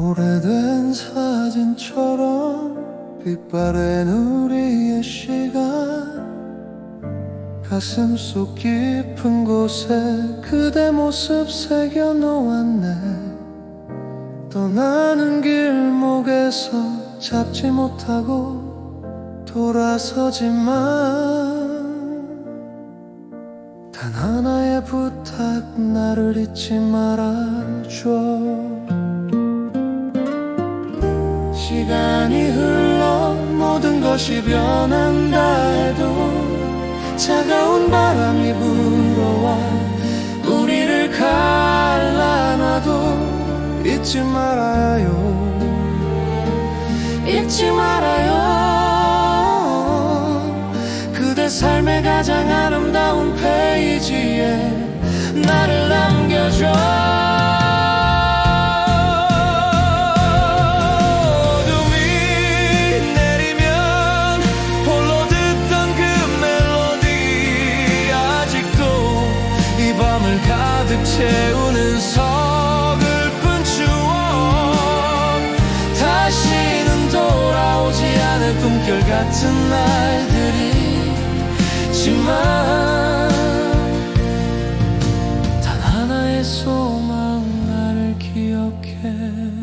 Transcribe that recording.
오래된 사진처럼 빛바랜 우리의 시간. 가슴 속 깊은 곳에 그대 모습 새겨 놓았네. 떠나는 길목에서 잡지 못하고 돌아서지만 단 하나의 부탁 나를 잊지 말아줘 시간이 흘러 모든 것이 변한다 해도 차가운 바람이 불어와 우리를 갈라놔도 잊지 말아요. 잊지 말아요. 그대 삶의 가장 아름다운 페이지에 나를 남겨줘 채우는 서글픈 추억. 다시는 돌아오지 않을 꿈결 같은 날들이지만 단 하나의 소망 나를 기억해.